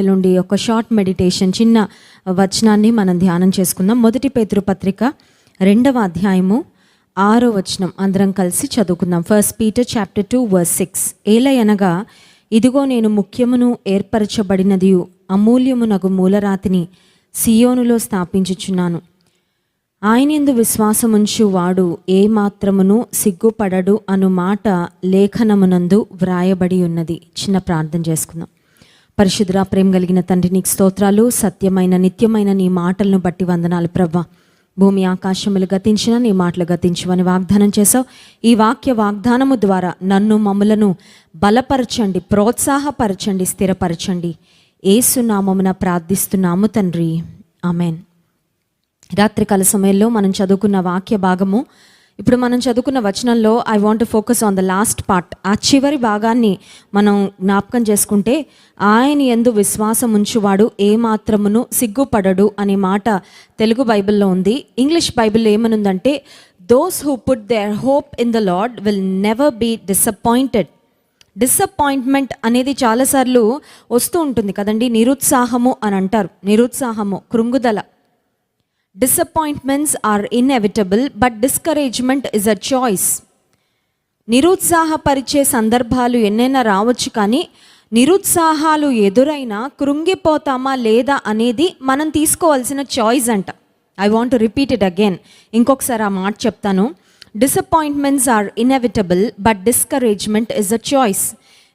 నుండి ఒక short meditation చిన్న వచనాన్ని మనం ధ్యానం చేసుకుందాం. మొదటి పేతృపత్రిక రెండవ అధ్యాయము ఆరో వచనం. అందరం కలిసి చదువుకుందాం. First Peter chapter two verse six ఏలయనగా ఇదిగో నేను ముఖ్యమును ఏర్పరచబడినది అమూల్యమునగు మూలరాతిని సియోనులో స్థాపించుచున్నాను. ఆయనందు విశ్వాసముంచు వాడు ఏ మాత్రమును సిగ్గుపడడు అను మాట లేఖనమునందు వ్రాయబడి ఉన్నది. చిన్న ప్రార్థన చేసుకుందాం. పరిశుద్ర ప్రేమ కలిగిన తండ్రి నీకు స్తోత్రాలు. సత్యమైన నిత్యమైన నీ మాటలను బట్టి వందనాలు ప్రవ్వ. భూమి ఆకాశములు గతించిన నీ మాటలు గతించమని వాగ్దానం చేసావు ఈ వాక్య వాగ్దానము ద్వారా నన్ను మమ్మలను బలపరచండి ప్రోత్సాహపరచండి స్థిరపరచండి. ఏసునామమున ప్రార్థిస్తున్నాము తండ్రి. ఆమెన్. రాత్రికాల సమయంలో మనం చదువుకున్న వాక్య భాగము ఇప్పుడు మనం చదువుకున్న వచనంలో I want focus on the last part ఆ చివరి భాగాన్ని మనం జ్ఞాపకం చేసుకుంటే ఆయన ఎందు విశ్వాసం ఉంచువాడు ఏ మాత్రమును సిగ్గుపడడు అనే మాట తెలుగు బైబిల్లో ఉంది. ఇంగ్లీష్ బైబిల్లో ఏమనుందంటే those who put their hope in the Lord will never be disappointed disappointment అనేది చాలాసార్లు వస్తూ ఉంటుంది కదండి నిరుత్సాహము అని అంటారు. నిరుత్సాహము కృంగుదల. Disappointments are inevitable but discouragement is a choice నిరుత్సాహపరిచే సందర్భాలు ఎన్నైనా రావచ్చు కానీ నిరుత్సాహాలు ఎదురైనా కృంగిపోతామా లేదా అనేది మనం తీసుకోవాల్సిన చాయిస్ అంట. I want repeat it again ఇంకొకసారి ఆ మాట చెప్తాను. Disappointments are inevitable but discouragement is a choice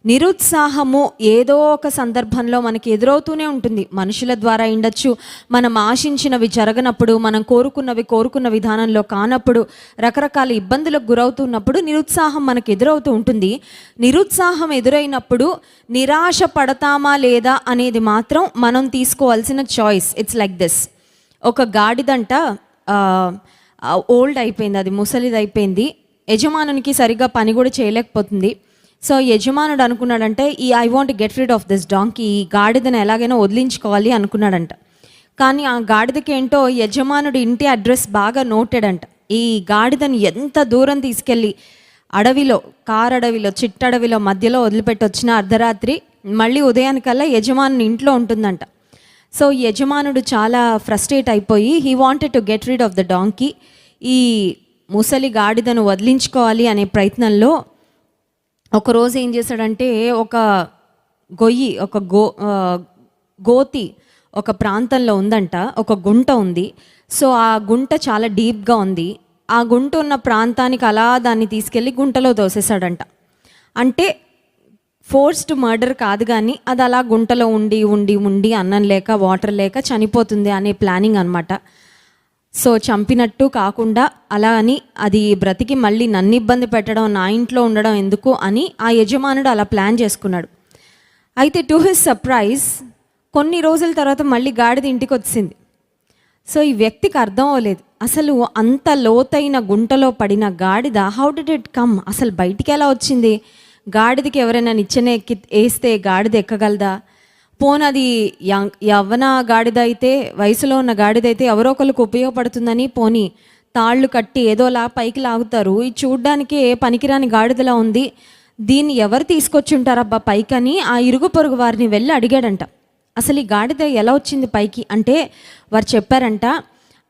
నిరుత్సాహము ఏదో ఒక సందర్భంలో మనకి ఎదురవుతూనే ఉంటుంది. మనుషుల ద్వారా ఉండొచ్చు మనం ఆశించినవి జరగనప్పుడు మనం కోరుకున్నవి కోరుకున్న విధానంలో కానప్పుడు రకరకాల ఇబ్బందులకు గురవుతున్నప్పుడు నిరుత్సాహం మనకు ఎదురవుతూ ఉంటుంది. నిరుత్సాహం ఎదురైనప్పుడు నిరాశ పడతామా లేదా అనేది మాత్రం మనం తీసుకోవాల్సిన చాయిస్ ఇట్స్ లైక్ దిస్ ఒక గాడిదంట ఓల్డ్ అయిపోయింది అది ముసలిది అయిపోయింది యజమానునికి సరిగ్గా పని కూడా చేయలేకపోతుంది. సో యజమానుడు అనుకున్నాడంటే ఈ I want get rid of this donkey ఈ గాడిదను ఎలాగైనా వదిలించుకోవాలి అనుకున్నాడంట. కానీ ఆ గాడిదకి ఏంటో యజమానుడి ఇంటి అడ్రస్ బాగా నోటెడ్ అంట ఈ గాడిదను ఎంత దూరం తీసుకెళ్ళి అడవిలో కారడవిలో చిట్టడవిలో మధ్యలో వదిలిపెట్టి వచ్చిన అర్ధరాత్రి మళ్ళీ ఉదయానికల్లా యజమానుని ఇంట్లో ఉంటుందంట. సో యజమానుడు చాలా ఫ్రస్ట్రేట్ అయిపోయి he wanted to get rid of the donkey ఈ ముసలి గాడిదను వదిలించుకోవాలి అనే ప్రయత్నంలో ఒకరోజు ఏం చేశాడంటే ఒక గొయ్యి ఒక గో గోతి ఒక ప్రాంతంలో ఉందంట ఒక గుంట ఉంది. సో ఆ గుంట చాలా డీప్గా ఉంది. ఆ గుంట ఉన్న ప్రాంతానికి అలా దాన్ని తీసుకెళ్ళి గుంటలో దోసేశాడంట అంటే ఫోర్స్డ్ మర్డర్ కాదు కానీ అది అలా గుంటలో ఉండి ఉండి ఉండి అన్నం లేక వాటర్ లేక చనిపోతుంది అనే ప్లానింగ్ అనమాట సో చంపినట్టు కాకుండా అలా అని అది బ్రతికి మళ్ళీ నన్ను ఇబ్బంది పెట్టడం నా ఇంట్లో ఉండడం ఎందుకు అని ఆ యజమానుడు అలా ప్లాన్ చేసుకున్నాడు. అయితే టు హిస్ సర్ప్రైజ్ కొన్ని రోజుల తర్వాత మళ్ళీ గాడిద ఇంటికి వచ్చింది. సో ఈ వ్యక్తికి అర్థం అవ్వలేదు. అసలు అంత లోతైన గుంటలో పడిన గాడిద హౌ డిడ్ ఇట్ కమ్ అసలు బయటికి ఎలా వచ్చింది? గాడిదకి ఎవరైనా నిచ్చెన ఎక్కి వేస్తే గాడిద ఎక్కగలదా? పోనది యం- యవ్వన గాడిద అయితే వయసులో ఉన్న గాడిద అయితే ఎవరో ఒకరికి ఉపయోగపడుతుందని పోని తాళ్ళు కట్టి ఏదోలా పైకి లాగుతారు. ఇది చూడ్డానికే పనికిరాని గాడిదలా ఉంది. దీన్ని ఎవరు తీసుకొచ్చి ఉంటారబ్బా పైకని? ఆ ఇరుగు పొరుగు వారిని వెళ్ళి అడిగాడంట. అసలు ఈ గాడిద ఎలా వచ్చింది పైకి? అంటే వారు చెప్పారంట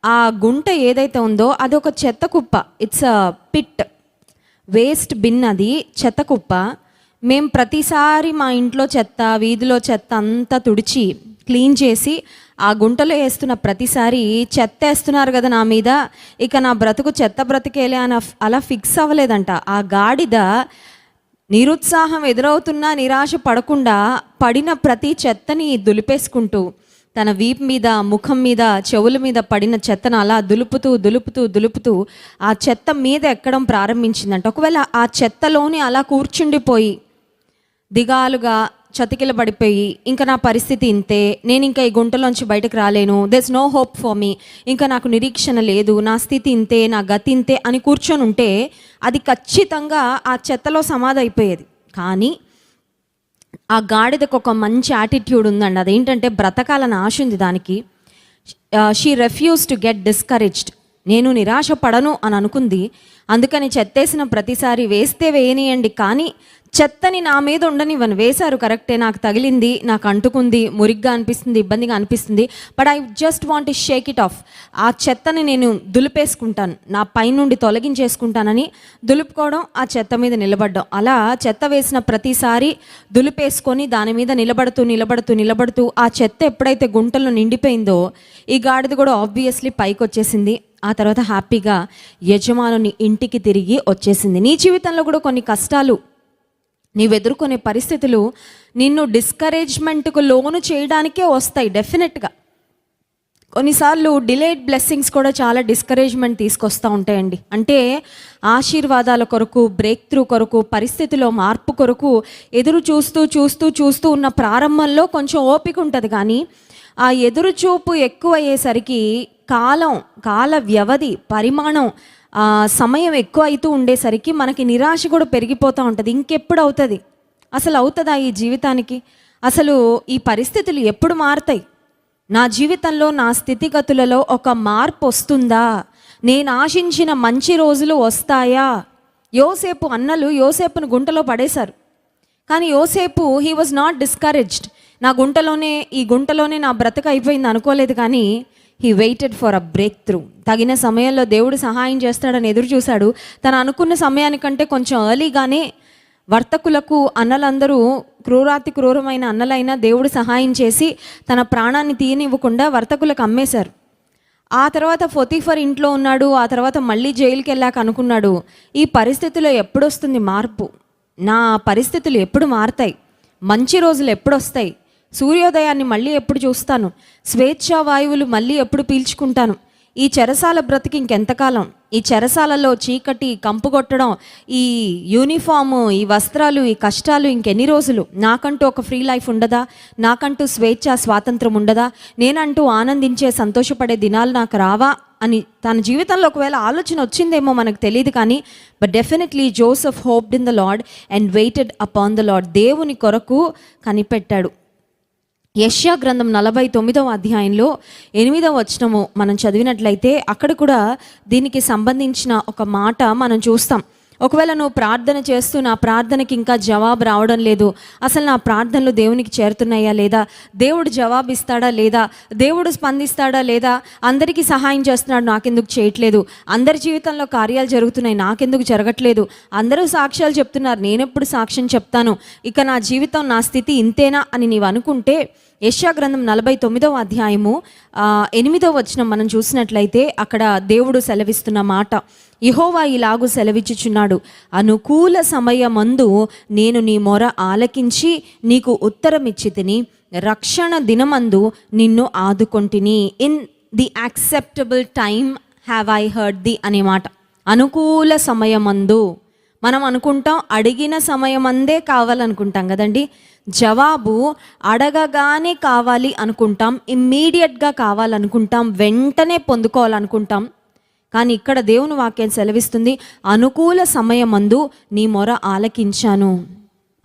ఆ గుంట ఏదైతే ఉందో అది ఒక చెత్త కుప్ప. It's a pit. Waste bin అది చెత్త కుప్ప. మేము ప్రతిసారి మా ఇంట్లో చెత్త వీధిలో చెత్త అంతా తుడిచి క్లీన్ చేసి ఆ గుంటలో వేస్తున్న ప్రతిసారి చెత్త వేస్తున్నారు కదా నా మీద. ఇక నా బ్రతుకు చెత్త బ్రతికేలే అని అలా ఫిక్స్ అవ్వలేదంట. ఆ గాడిద నిరుత్సాహం ఎదురవుతున్నా నిరాశ పడకుండా పడిన ప్రతి చెత్తని దులిపేసుకుంటూ తన వీపు మీద ముఖం మీద చెవుల మీద పడిన చెత్తను అలా దులుపుతూ దులుపుతూ దులుపుతూ ఆ చెత్త మీద ఎక్కడం ప్రారంభించిందంట. ఒకవేళ ఆ చెత్తలోని అలా కూర్చుండిపోయి దిగాలుగా చతికిల పడిపోయి ఇంకా నా పరిస్థితి ఇంతే నేను ఇంకా ఈ గుంటలోంచి బయటకు రాలేను there's no hope for me ఇంకా నాకు నిరీక్షణ లేదు నా స్థితి ఇంతే నా గతి ఇంతే అని కూర్చొని ఉంటే అది ఖచ్చితంగా ఆ చెత్తలో సమాధి అయిపోయేది. కానీ ఆ గాడిదకు ఒక మంచి యాటిట్యూడ్ ఉందండి. అదేంటంటే బ్రతకాలని ఆశ ఉంది దానికి. She refuse to get discouraged నేను నిరాశ పడను అని అనుకుంది. అందుకని చెత్తేసిన ప్రతిసారి వేస్తే వేయనియండి. కానీ చెత్తని నా మీద ఉండనివ్వను. వేశారు కరెక్టే. నాకు తగిలింది నాకు అంటుకుంది మురిగ్గా అనిపిస్తుంది ఇబ్బందిగా అనిపిస్తుంది but I just want shake it off ఆ చెత్తని నేను దులిపేసుకుంటాను నా పైనుండి తొలగించేసుకుంటానని దులుపుకోవడం ఆ చెత్త మీద నిలబడడం. అలా చెత్త వేసిన ప్రతిసారి దులిపేసుకొని దాని మీద నిలబడుతూ నిలబడుతూ నిలబడుతూ ఆ చెత్త ఎప్పుడైతే గుంటల్లో నిండిపోయిందో ఈ గాడిద కూడా ఆబ్వియస్లీ పైకి వచ్చేసింది ఆ తర్వాత హ్యాపీగా యజమానుని ఇంటికి తిరిగి వచ్చేసింది. నీ జీవితంలో కూడా కొన్ని కష్టాలు నీవు ఎదుర్కొనే పరిస్థితులు నిన్ను డిస్కరేజ్మెంట్కు లోను చేయడానికే వస్తాయి డెఫినెట్గా కొన్నిసార్లు డిలేడ్ బ్లెస్సింగ్స్ కూడా చాలా డిస్కరేజ్మెంట్ తీసుకొస్తూ ఉంటాయండి. అంటే ఆశీర్వాదాల కొరకు బ్రేక్ త్రూ కొరకు పరిస్థితిలో మార్పు కొరకు ఎదురు చూస్తూ చూస్తూ చూస్తూ ఉన్న ప్రారంభంలో కొంచెం ఓపిక ఉంటుంది. కానీ ఆ ఎదురుచూపు ఎక్కువయ్యేసరికి ఎక్కువ అయ్యేసరికి కాలం కాల వ్యవధి పరిమాణం సమయం ఎక్కువ అవుతూ ఉండేసరికి మనకి నిరాశ కూడా పెరిగిపోతూ ఉంటుంది. ఇంకెప్పుడు అవుతుంది? అసలు అవుతుందా ఈ జీవితానికి? అసలు ఈ పరిస్థితులు ఎప్పుడు మారుతాయి? నా జీవితంలో నా స్థితిగతులలో ఒక మార్పు వస్తుందా? నేను ఆశించిన మంచి రోజులు వస్తాయా? యోసేపు అన్నలు యోసేపును గుంటలో పడేశారు. కానీ యోసేపు హీ వాజ్ నాట్ డిస్కరేజ్డ్ నా గుంటలోనే ఈ గుంటలోనే నా బ్రతక అయిపోయింది అనుకోలేదు కానీ he waited for a break through తగిన సమయంలో దేవుడు సహాయం చేస్తాడని ఎదురు చూశాడు. తను అనుకున్న సమయానికంటే కొంచెం ఎర్లీగానే వర్తకులకు అన్నలందరూ క్రూరాతి క్రూరమైన అన్నలైనా దేవుడు సహాయం చేసి తన ప్రాణాన్ని తీయనివ్వకుండా వర్తకులకు అమ్మేశారు. ఆ తర్వాత ఫొతీఫర్ ఇంట్లో ఉన్నాడు. ఆ తర్వాత మళ్ళీ జైలుకి వెళ్ళాక అనుకున్నాడు ఈ పరిస్థితిలో ఎప్పుడొస్తుంది మార్పు? నా పరిస్థితులు ఎప్పుడు మారుతాయి? మంచి రోజులు ఎప్పుడొస్తాయి? సూర్యోదయాన్ని మళ్ళీ ఎప్పుడు చూస్తాను? స్వేచ్ఛా వాయువులు మళ్ళీ ఎప్పుడు పీల్చుకుంటాను? ఈ చెరసాల బ్రతికి ఇంకెంతకాలం? ఈ చెరసాలలో చీకటి కంపుగొట్టడం ఈ యూనిఫాము ఈ వస్త్రాలు ఈ కష్టాలు ఇంకెన్ని రోజులు? నాకంటూ ఒక ఫ్రీ లైఫ్ ఉండదా? నాకంటూ స్వేచ్ఛ స్వాతంత్రం ఉండదా? నేనంటూ ఆనందించే సంతోషపడే దినాలు నాకు రావా? అని తన జీవితంలో ఒకవేళ ఆలోచన వచ్చిందేమో మనకు తెలియదు కానీ but definitely Joseph hoped in the Lord and waited upon the Lord దేవుని కొరకు కనిపెట్టాడు. యష్యా గ్రంథం నలభై తొమ్మిదవ అధ్యాయంలో ఎనిమిదవ వచనము మనం చదివినట్లయితే అక్కడ కూడా దీనికి సంబంధించిన ఒక మాట మనం చూస్తాం. ఒకవేళ నువ్వు ప్రార్థన చేస్తూ నా ప్రార్థనకి ఇంకా జవాబు రావడం లేదు అసలు నా ప్రార్థనలు దేవునికి చేరుతున్నాయా లేదా? దేవుడు జవాబు ఇస్తాడా లేదా? దేవుడు స్పందిస్తాడా లేదా? అందరికీ సహాయం చేస్తున్నాడు నాకెందుకు చేయట్లేదు? అందరి జీవితంలో కార్యాలు జరుగుతున్నాయి నాకెందుకు జరగట్లేదు? అందరూ సాక్ష్యాలు చెప్తున్నారు నేనెప్పుడు సాక్ష్యం చెప్తాను? ఇక నా జీవితం నా స్థితి ఇంతేనా అని నీవు అనుకుంటే యెషయా గ్రంథం నలభై తొమ్మిదవ అధ్యాయము ఎనిమిదవ వచనం మనం చూసినట్లయితే అక్కడ దేవుడు సెలవిస్తున్న మాట ఇహోవా ఇలాగు సెలవిచ్చుచున్నాడు. అనుకూల సమయమందు నేను నీ మొర ఆలకించి నీకు ఉత్తరమిచ్చి తిని రక్షణ దినమందు నిన్ను ఆదుకొంటిని. In the acceptable time have I heard the అనే మాట. అనుకూల సమయమందు మనం అనుకుంటాం అడిగిన సమయం అందే కావాలనుకుంటాం కదండి. జవాబు అడగగానే కావాలి అనుకుంటాం ఇమ్మీడియట్గా కావాలనుకుంటాం వెంటనే పొందుకోవాలనుకుంటాం. కానీ ఇక్కడ దేవుని వాక్యం సెలవిస్తుంది అనుకూల సమయమందు నీ మొర ఆలకించాను.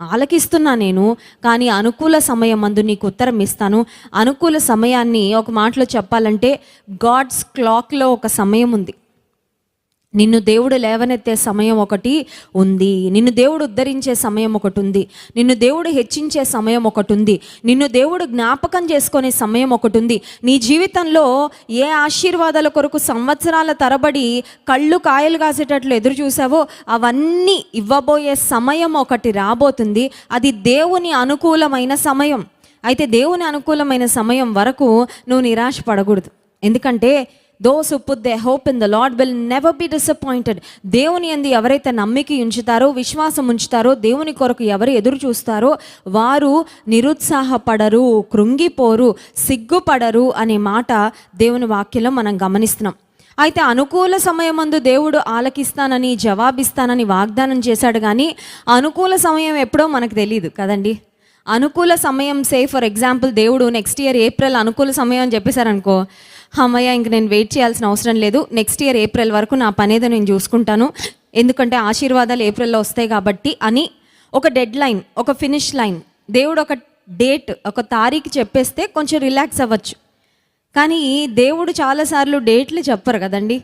ఆలకిస్తున్నా నేను కానీ అనుకూల సమయమందు నీకు ఉత్తరం ఇస్తాను. అనుకూల సమయాన్ని ఒక మాటలో చెప్పాలంటే గాడ్స్ క్లాక్లో ఒక సమయం ఉంది. నిన్ను దేవుడు లేవనెత్తే సమయం ఒకటి ఉంది. నిన్ను దేవుడు ఉద్ధరించే సమయం ఒకటి ఉంది. నిన్ను దేవుడు హెచ్చించే సమయం ఒకటి ఉంది. నిన్ను దేవుడు జ్ఞాపకం చేసుకునే సమయం ఒకటి ఉంది. నీ జీవితంలో ఏ ఆశీర్వాదాల కొరకు సంవత్సరాల తరబడి కళ్ళు కాయలు కాసేటట్లు ఎదురు చూసావో అవన్నీ ఇవ్వబోయే సమయం ఒకటి రాబోతుంది. అది దేవుని అనుకూలమైన సమయం. అయితే దేవుని అనుకూలమైన సమయం వరకు నువ్వు నిరాశ పడకూడదు ఎందుకంటే those who put they hope in the Lord will never be disappointed దేవుని అంది ఎవరైతే నమ్మిక ఉంచుతారో విశ్వాసం ఉంచుతారో దేవుని కొరకు ఎవరు ఎదురు చూస్తారో వారు నిరుత్సాహపడరు కృంగిపోరు సిగ్గుపడరు అనే మాట దేవుని వాక్యంలో మనం గమనిస్తున్నాం. అయితే అనుకూల సమయమందు దేవుడు ఆలకిస్తానని జవాబిస్తానని వాగ్దానం చేశాడు కానీ అనుకూల సమయం ఎప్పుడో మనకు తెలియదు కదండి. అనుకూల సమయం సే ఫర్ ఎగ్జాంపుల్ దేవుడు నెక్స్ట్ ఇయర్ ఏప్రిల్ అనుకూల సమయం అని చెప్పేశారనుకో అమ్మయ్య ఇంక నేను వెయిట్ చేయాల్సిన అవసరం లేదు. నెక్స్ట్ ఇయర్ ఏప్రిల్ వరకు నా పనేదో నేను చూసుకుంటాను. ఎందుకంటే ఆశీర్వాదాలు ఏప్రిల్లో వస్తాయి కాబట్టి అని ఒక డెడ్ లైన్ ఒక ఫినిష్ లైన్ దేవుడు ఒక డేట్ ఒక తారీఖు చెప్పేస్తే కొంచెం రిలాక్స్ అవ్వచ్చు. కానీ దేవుడు చాలాసార్లు డేట్లు చెప్పరు కదండి.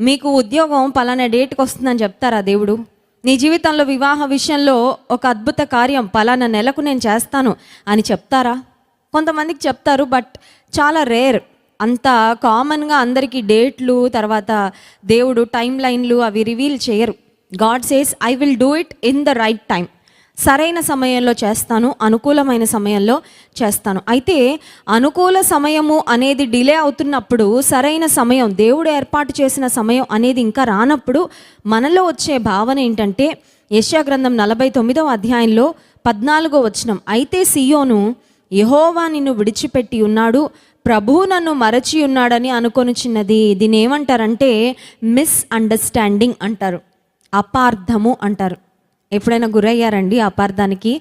మీకు ఉద్యోగం పలానా డేట్కి వస్తుందని చెప్తారా దేవుడు? నీ జీవితంలో వివాహ విషయంలో ఒక అద్భుత కార్యం పలానా నెలకు నేను చేస్తాను అని చెప్తారా? కొంతమందికి చెప్తారు బట్ చాలా రేర్ అంత కామన్గా అందరికీ డేట్లు తర్వాత దేవుడు టైం లైన్లు అవి రివీల్ చేయరు. God says I will do it in the right time సరైన సమయంలో చేస్తాను అనుకూలమైన సమయంలో చేస్తాను. అయితే అనుకూల సమయము అనేది డిలే అవుతున్నప్పుడు సరైన సమయం దేవుడు ఏర్పాటు చేసిన సమయం అనేది ఇంకా రానప్పుడు మనలో వచ్చే భావన ఏంటంటే యశాగ్రంథం గ్రంథం నలభై తొమ్మిదవ అధ్యాయంలో పద్నాలుగో వచనం అయితే సియోను యహోవా నిన్ను విడిచిపెట్టి ఉన్నాడు ప్రభువు నన్ను మరచి ఉన్నాడని అనుకొని చిన్నది. దీని ఏమంటారంటే మిస్ అండర్స్టాండింగ్ అంటారు. అపార్థము అంటారు. ఎప్పుడైనా గురయ్యారండి అపార్థానికి?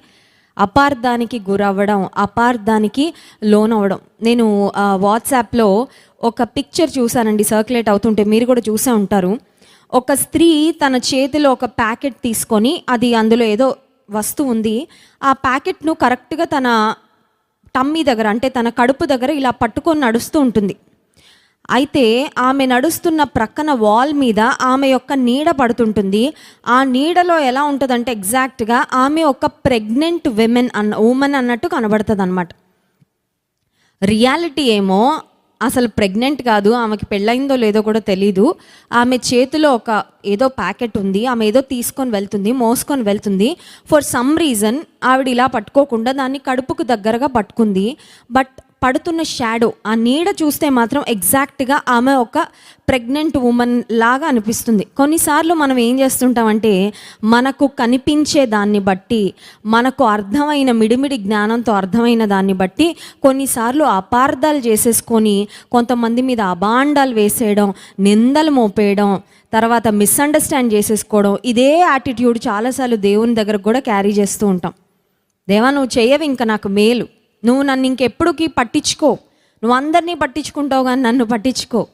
అపార్థానికి గురవ్వడం అపార్థానికి లోనవ్వడం. నేను ఆ, వాట్సాప్లో ఒక పిక్చర్ చూశానండి సర్క్యులేట్ అవుతుంటే మీరు కూడా చూసే ఉంటారు. ఒక స్త్రీ తన చేతిలో ఒక ప్యాకెట్ తీసుకొని అది అందులో ఏదో వస్తువు ఉంది ఆ ప్యాకెట్ను కరెక్ట్గా తన టమ్మీ దగ్గర అంటే తన కడుపు దగ్గర ఇలా పట్టుకొని నడుస్తూ ఉంటుంది. అయితే ఆమె నడుస్తున్న ప్రక్కన వాల్ మీద ఆమె యొక్క నీడ పడుతుంటుంది. ఆ నీడలో ఎలా ఉంటుందంటే ఎగ్జాక్ట్గా ఆమె ఒక ప్రెగ్నెంట్ విమెన్ అన్న ఉమెన్ అన్నట్టు కనబడుతుంది అనమాట రియాలిటీ ఏమో అసలు ప్రెగ్నెంట్ కాదు ఆమెకి పెళ్ళయిందో లేదో కూడా తెలీదు. ఆమె చేతిలో ఒక ఏదో ప్యాకెట్ ఉంది ఆమె ఏదో తీసుకొని వెళ్తుంది మోసుకొని వెళ్తుంది. ఫర్ సమ్ రీజన్ ఆవిడ ఇలా పట్టుకోకుండా దాన్ని కడుపుకు దగ్గరగా పట్టుకుంది. బట్ పడుతున్న షాడో ఆ నీడ చూస్తే మాత్రం ఎగ్జాక్ట్గా ఆమె ఒక ప్రెగ్నెంట్ ఉమెన్ లాగా అనిపిస్తుంది. కొన్నిసార్లు మనం ఏం చేస్తుంటామంటే మనకు కనిపించే దాన్ని బట్టి మనకు అర్థమైన మిడిమిడి జ్ఞానంతో అర్థమైన దాన్ని బట్టి కొన్నిసార్లు అపార్థాలు చేసేసుకొని కొంతమంది మీద అబాండాలు వేసేయడం నిందలు మోపేయడం తర్వాత మిస్అండర్స్టాండ్ చేసేసుకోవడం ఇదే యాటిట్యూడ్ చాలాసార్లు దేవుని దగ్గర కూడా క్యారీ చేస్తూ ఉంటాం. దేవా నువ్వు చేయవి ఇంకా నాకు మేలు. నువ్వు నన్ను ఇంకెప్పుడుకి పట్టించుకో. నువ్వు అందరినీ పట్టించుకుంటావు కానీ నన్ను పట్టించుకో.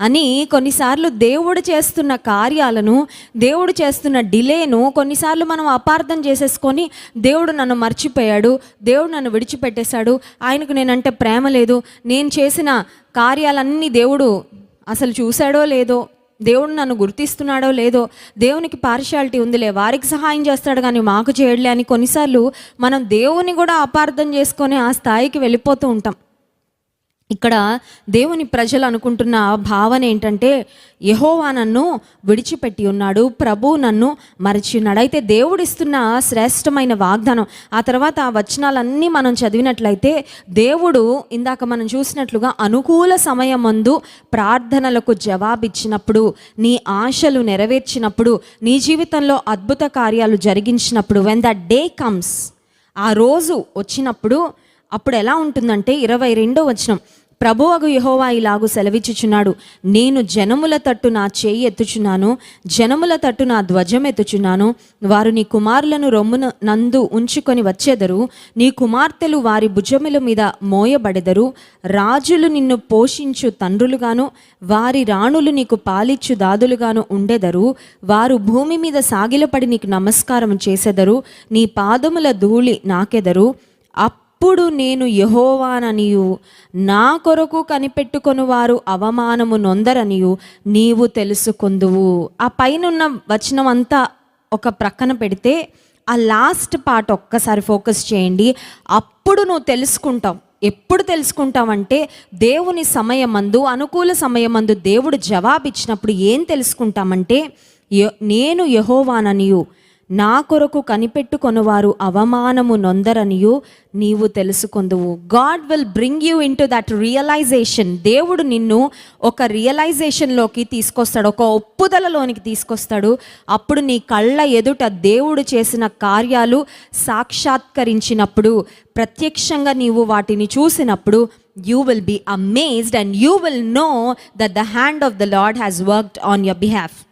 అని కొన్నిసార్లు దేవుడు చేస్తున్న కార్యాలను దేవుడు చేస్తున్న డిలేను కొన్నిసార్లు మనం అపార్థం చేసేసుకొని దేవుడు నన్ను మర్చిపోయాడు దేవుడు నన్ను విడిచిపెట్టేశాడు ఆయనకు నేనంటే ప్రేమ లేదు నేను చేసిన కార్యాలన్నీ దేవుడు అసలు చూశాడో లేదో దేవుడు నన్ను గుర్తిస్తున్నాడో లేదో దేవునికి పార్షాలిటీ ఉందిలే వారికి సహాయం చేస్తాడు కానీ మాకు చేయడలే అని కొన్నిసార్లు మనం దేవుని కూడా అపార్థం చేసుకొని ఆ స్థాయికి వెళ్ళిపోతూ ఉంటాం. ఇక్కడ దేవుని ప్రజలు అనుకుంటున్న భావన ఏంటంటే యహోవా నన్ను విడిచిపెట్టి ఉన్నాడు ప్రభు నన్ను మరిచి ఉన్నాడు అయితే దేవుడిస్తున్న శ్రేష్టమైన వాగ్దానం ఆ తర్వాత ఆ వచనాలన్నీ మనం చదివినట్లయితే దేవుడు ఇందాక మనం చూసినట్లుగా అనుకూల సమయం ముందు ప్రార్థనలకు జవాబిచ్చినప్పుడు నీ ఆశలు నెరవేర్చినప్పుడు నీ జీవితంలో అద్భుత కార్యాలు జరిగించినప్పుడు వెన్ ద డే కమ్స్ ఆ రోజు వచ్చినప్పుడు అప్పుడు ఎలా ఉంటుందంటే ఇరవై రెండో వచనం ప్రభువగు యహోవా ఇలాగు సెలవిచ్చుచున్నాడు. నేను జనముల తట్టు నా చేయి ఎత్తుచున్నాను జనముల తట్టు నా ధ్వజం ఎత్తుచున్నాను. వారు నీ కుమారులను రొమ్మున నందు ఉంచుకొని వచ్చేదరు. నీ కుమార్తెలు వారి భుజముల మీద మోయబడెదరు. రాజులు నిన్ను పోషించు తండ్రులుగాను వారి రాణులు నీకు పాలిచ్చు దాదులుగాను ఉండెదరు. వారు భూమి మీద సాగిలపడి నీకు నమస్కారం చేసెదరు. నీ పాదముల ధూళి నాకెదరు. అప్ అప్పుడు నేను యహోవాననియు నా కొరకు కనిపెట్టుకొని వారు అవమానము నొందరనియు నీవు తెలుసుకుందువు. ఆ పైనున్న వచనం అంతా ఒక ప్రక్కన పెడితే ఆ లాస్ట్ పార్ట్ ఒక్కసారి ఫోకస్ చేయండి. అప్పుడు నువ్వు తెలుసుకుంటావు. ఎప్పుడు తెలుసుకుంటామంటే దేవుని సమయమందు అనుకూల సమయమందు దేవుడు జవాబిచ్చినప్పుడు ఏం తెలుసుకుంటామంటే నేను యహోవాననియు నా కొరకు కనిపెట్టుకొనువారు అవమానము నొందరనియు నీవు తెలుసుకొందువు. God will bring you into that realisation దేవుడు నిన్ను ఒక రియలైజేషన్లోకి తీసుకొస్తాడు ఒక ఒప్పుదలలోనికి తీసుకొస్తాడు. అప్పుడు నీ కళ్ళ ఎదుట దేవుడు చేసిన కార్యాలు సాక్షాత్కరించినప్పుడు ప్రత్యక్షంగా నీవు వాటిని చూసినప్పుడు you will be amazed and you will know that the hand of the Lord has worked on your behalf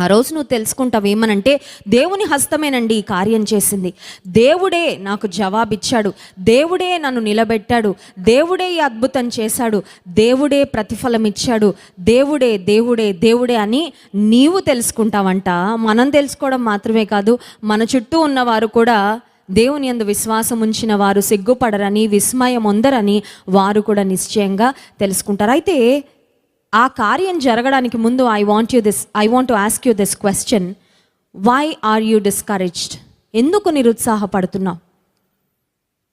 ఆ రోజు నువ్వు తెలుసుకుంటావు ఏమనంటే దేవుని హస్తమేనండి ఈ కార్యం చేసింది. దేవుడే నాకు జవాబిచ్చాడు. దేవుడే నన్ను నిలబెట్టాడు. దేవుడే ఈ అద్భుతం చేశాడు. దేవుడే ప్రతిఫలం ఇచ్చాడు దేవుడే దేవుడే దేవుడే అని నీవు తెలుసుకుంటావంట. మనం తెలుసుకోవడం మాత్రమే కాదు మన చుట్టూ ఉన్నవారు కూడా దేవుని అందు విశ్వాసం ఉంచిన వారు సిగ్గుపడరని విస్మయం ఉందరని వారు కూడా నిశ్చయంగా తెలుసుకుంటారు. అయితే ఆ కార్యం జరగడానికి ముందు I want you this I want to ask you this question why are you discouraged ఎందుకు నిరుత్సాహపడుతున్నావు?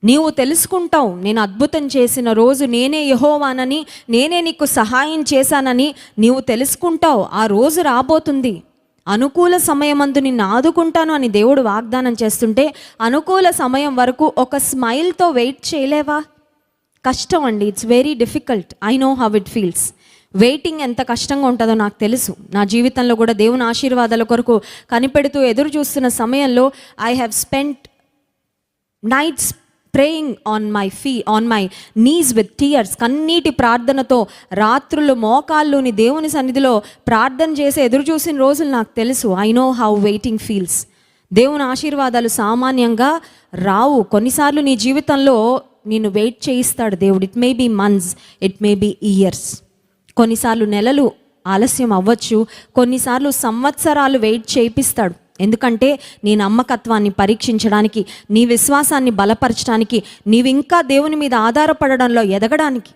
నీవు తెలుసుకుంటావు నేను అద్భుతం చేసిన రోజు నేనే యహోవానని నేనే నీకు సహాయం చేశానని నీవు తెలుసుకుంటావు ఆ రోజు రాబోతుంది. అనుకూల సమయమందు నిన్ను ఆదుకుంటాను అని దేవుడు వాగ్దానం చేస్తుంటే అనుకూల సమయం వరకు ఒక స్మైల్తో వెయిట్ చేయలేవా? కష్టం అండి it's very difficult I know how it feels waiting ఎంత కష్టంగా ఉంటుందో నాకు తెలుసు. నా జీవితంలో కూడా దేవుని ఆశీర్వాదాల కొరకు కనిపెడుతూ ఎదురు చూస్తున్న సమయంలో I have spent nights praying on my feet on my knees with tears కన్నీటి ప్రార్థనతో రాత్రులు మోకాల్లోని దేవుని సన్నిధిలో ప్రార్థన చేసి ఎదురు చూసిన రోజులు నాకు తెలుసు. I know how waiting feels దేవుని ఆశీర్వాదాలు సామాన్యంగా రావు. కొన్నిసార్లు నీ జీవితంలో నిన్ను వెయిట్ చేయిస్తాడు దేవుడు. It may be months it may be years కొన్నిసార్లు నెలలు ఆలస్యం అవ్వచ్చు కొన్నిసార్లు సంవత్సరాలు వెయిట్ చేయిస్తాడు. ఎందుకంటే నీ నమ్మకత్వాన్ని పరీక్షించడానికి నీ విశ్వాసాన్ని బలపరచడానికి నీవింకా ఇంకా దేవుని మీద ఆధారపడడంలో ఎదగడానికి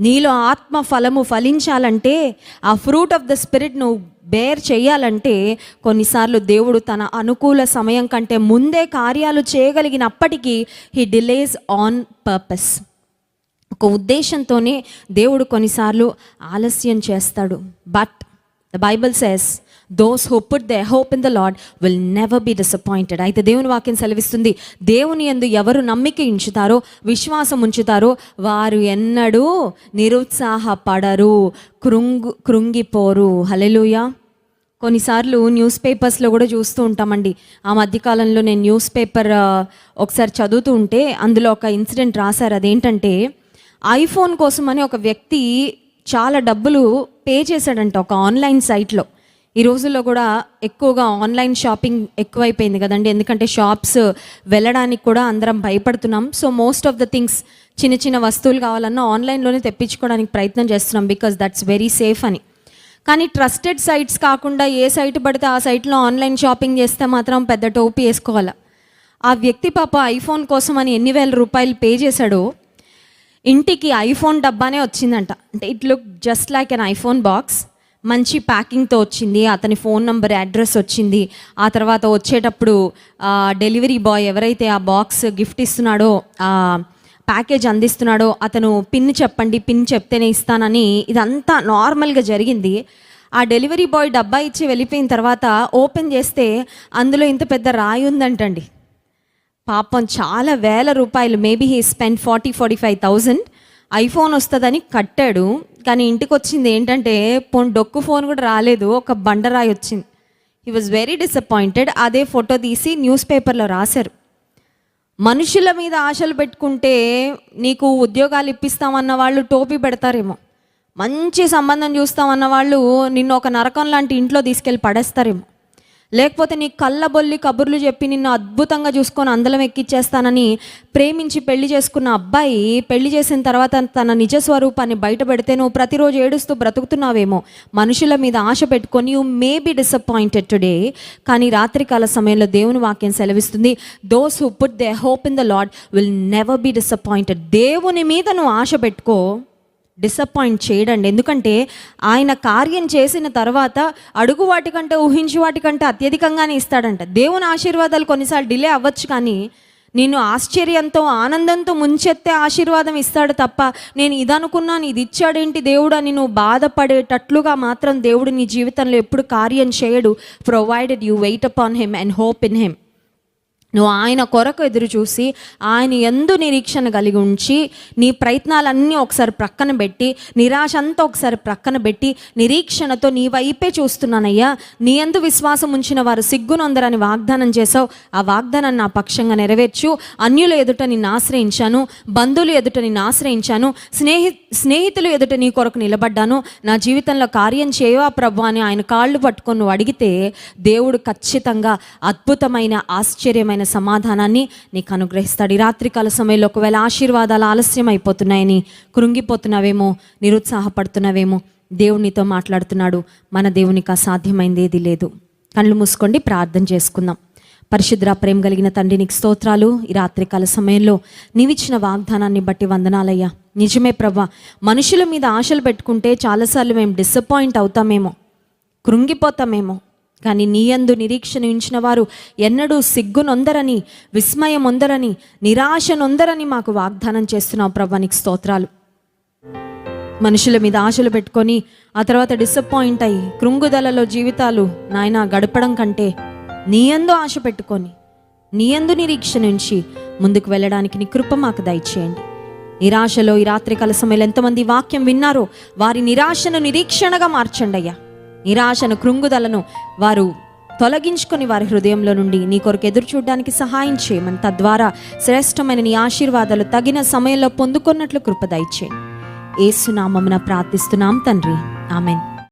నీలో ఆత్మ ఫలము ఫలించాలంటే ఆ ఫ్రూట్ ఆఫ్ ద స్పిరిట్ నువ్వు బేర్ చేయాలంటే కొన్నిసార్లు దేవుడు తన అనుకూల సమయం కంటే ముందే కార్యాలు చేయగలిగినప్పటికీ హీ డిలేస్ ఆన్ పర్పస్. ఒక ఉద్దేశంతోనే దేవుడు కొన్నిసార్లు ఆలస్యం చేస్తాడు. But the Bible says those who put the hope in the Lord will never be disappointed అయితే దేవుని వాక్యం సెలవిస్తుంది. దేవుని ఎందు ఎవరు నమ్మిక ఉంచుతారో విశ్వాసం ఉంచుతారో వారు ఎన్నడూ నిరుత్సాహపడరు. కృంగు కృంగిపోరు. హలెలుయా కొన్నిసార్లు న్యూస్ పేపర్స్లో కూడా చూస్తూ ఉంటామండి. ఆ మధ్యకాలంలో నేను న్యూస్ పేపర్ ఒకసారి చదువుతూ ఉంటే అందులో ఒక ఇన్సిడెంట్ రాశారు. అదేంటంటే ఐఫోన్ కోసం అని ఒక వ్యక్తి చాలా డబ్బులు పే చేశాడంట ఒక ఆన్లైన్ సైట్లో. ఈ రోజుల్లో కూడా ఎక్కువగా ఆన్లైన్ షాపింగ్ ఎక్కువైపోయింది కదండి. ఎందుకంటే షాప్స్ వెళ్ళడానికి కూడా అందరం భయపడుతున్నాం. So most of the things చిన్న చిన్న వస్తువులు కావాలన్నా ఆన్లైన్లోనే తెప్పించుకోవడానికి ప్రయత్నం చేస్తున్నాం బికాస్ దట్స్ వెరీ సేఫ్ అని. కానీ ట్రస్టెడ్ సైట్స్ కాకుండా ఏ సైట్ పడితే ఆ సైట్లో ఆన్లైన్ షాపింగ్ చేస్తే మాత్రం పెద్ద టోపీ వేసుకోవాలి. ఆ వ్యక్తి పాప ఐఫోన్ కోసం అని ఎన్ని వేల రూపాయలు పే చేశాడో ఇంటికి ఐఫోన్ డబ్బానే వచ్చిందంట. అంటే it look just like an iPhone box మంచి ప్యాకింగ్తో వచ్చింది. అతని ఫోన్ నంబర్ అడ్రస్ వచ్చింది. ఆ తర్వాత వచ్చేటప్పుడు డెలివరీ బాయ్ ఎవరైతే ఆ బాక్స్ గిఫ్ట్ ఇస్తున్నాడో ప్యాకేజ్ అందిస్తున్నాడో అతను పిన్ చెప్పండి పిన్ చెప్తేనే ఇస్తానని ఇదంతా నార్మల్గా జరిగింది. ఆ డెలివరీ బాయ్ డబ్బా ఇచ్చి వెళ్ళిపోయిన తర్వాత ఓపెన్ చేస్తే అందులో ఇంత పెద్ద రాయి ఉందంటండి. పాపం చాలా వేల రూపాయలు. Maybe he spend forty forty five thousand iPhone వస్తుందని కట్టాడు. కానీ ఇంటికి వచ్చింది ఏంటంటే పోన్ డొక్కు ఫోన్ కూడా రాలేదు. ఒక బండరాయి వచ్చింది. హీ వాజ్ వెరీ డిసప్పాయింటెడ్ అదే ఫోటో తీసి న్యూస్ పేపర్లో రాశారు. మనుషుల మీద ఆశలు పెట్టుకుంటే నీకు ఉద్యోగాలు ఇప్పిస్తామన్న వాళ్ళు టోపీ పెడతారేమో. మంచి సంబంధం చూస్తామన్న వాళ్ళు నిన్ను ఒక నరకం లాంటి ఇంట్లో తీసుకెళ్ళి పడేస్తారేమో. లేకపోతే నీ కళ్ళబొల్లి కబుర్లు చెప్పి నిన్ను అద్భుతంగా చూసుకొని అందలం ఎక్కిచ్చేస్తానని ప్రేమించి పెళ్ళి చేసుకున్న అబ్బాయి పెళ్ళి చేసిన తర్వాత తన నిజ స్వరూపాన్ని బయట పెడితే నువ్వు ప్రతిరోజు ఏడుస్తూ బ్రతుకుతున్నావేమో. మనుషుల మీద ఆశ పెట్టుకొని you may be disappointed today కానీ రాత్రికాల సమయంలో దేవుని వాక్యం సెలవిస్తుంది. Those who put their hope in the Lord will never be disappointed దేవుని మీద నువ్వు ఆశ పెట్టుకో. డిసప్పాయింట్ చేయడండి. ఎందుకంటే ఆయన కార్యం చేసిన తర్వాత అడుగు వాటికంటే ఊహించి వాటికంటే అత్యధికంగానే ఇస్తాడంట. దేవుని ఆశీర్వాదాలు కొన్నిసార్లు డిలే అవ్వచ్చు కానీ నేను ఆశ్చర్యంతో ఆనందంతో ముంచెత్తే ఆశీర్వాదం ఇస్తాడు తప్ప నేను ఇది అనుకున్నాను ఇది ఇచ్చాడేంటి దేవుడు అని నువ్వు బాధపడేటట్లుగా మాత్రం దేవుడు నీ జీవితంలో ఎప్పుడు కార్యం చేయడు. Provided you wait upon him and hope in him నువ్వు ఆయన కొరకు ఎదురు చూసి ఆయన ఎందు నిరీక్షణ కలిగి ఉంచి నీ ప్రయత్నాలన్నీ ఒకసారి ప్రక్కన పెట్టి నిరాశ అంతా ఒకసారి ప్రక్కన పెట్టి నిరీక్షణతో నీ వైపే చూస్తున్నానయ్యా. నీ ఎందు విశ్వాసం ఉంచిన వారు సిగ్గునొందరని వాగ్దానం చేసావు ఆ వాగ్దానాన్ని నా పక్షంగా నెరవేర్చు. అన్యుల ఎదుట నిన్ను ఆశ్రయించాను. బంధువులు ఎదుట నిన్ను ఆశ్రయించాను. స్నేహి స్నేహితులు ఎదుట నీ కొరకు నిలబడ్డాను. నా జీవితంలో కార్యం చేయవా ప్రభు అని ఆయన కాళ్ళు పట్టుకొని నువ్వు అడిగితే దేవుడు ఖచ్చితంగా అద్భుతమైన ఆశ్చర్యమైన సమాధానాన్ని నీకు అనుగ్రహిస్తాడు. ఈ రాత్రికాల సమయంలో ఒకవేళ ఆశీర్వాదాలు ఆలస్యం అయిపోతున్నాయని కృంగిపోతున్నావేమో నిరుత్సాహపడుతున్నావేమో దేవునితో మాట్లాడుతున్నాడు. మన దేవునికి అసాధ్యమైంది ఏది లేదు. కళ్ళు మూసుకోండి ప్రార్థన చేసుకుందాం. పరిశుద్ర ప్రేమ కలిగిన తండ్రి నీకు స్తోత్రాలు. ఈ రాత్రికాల సమయంలో నీవిచ్చిన వాగ్దానాన్ని బట్టి వందనాలయ్యా. నిజమే ప్రభా మనుషుల మీద ఆశలు పెట్టుకుంటే చాలాసార్లు మేము డిసప్పాయింట్ అవుతామేమో కృంగిపోతామేమో. కానీ నీయందు నిరీక్షణ ఉంచిన వారు ఎన్నడూ సిగ్గునొందరని విస్మయం నిరాశనొందరని నిరాశ నొందరని మాకు వాగ్దానం చేస్తున్నావు ప్రభానికి స్తోత్రాలు. మనుషుల మీద ఆశలు పెట్టుకొని ఆ తర్వాత డిసప్పాయింట్ అయ్యి కృంగుదలలో జీవితాలు నాయన గడపడం కంటే నీయందు ఆశ పెట్టుకొని నీయందు నిరీక్ష నుంచి ముందుకు వెళ్ళడానికి నీ కృప మాకు దయచేయండి. నిరాశలో ఈ రాత్రి కాల సమయంలో ఎంతమంది వాక్యం విన్నారో వారి నిరాశను నిరీక్షణగా మార్చండి అయ్యా. నిరాశను కృంగుదలను వారు తొలగించుకొని వారి హృదయంలో నుండి నీ కొరకు ఎదురు చూడడానికి సహాయం చేయమని తద్వారా శ్రేష్టమైన నీ ఆశీర్వాదాలు తగిన సమయంలో పొందుకున్నట్లు కృప ఏసునామమున ప్రార్థిస్తున్నాం తండ్రి. ఆమెన్.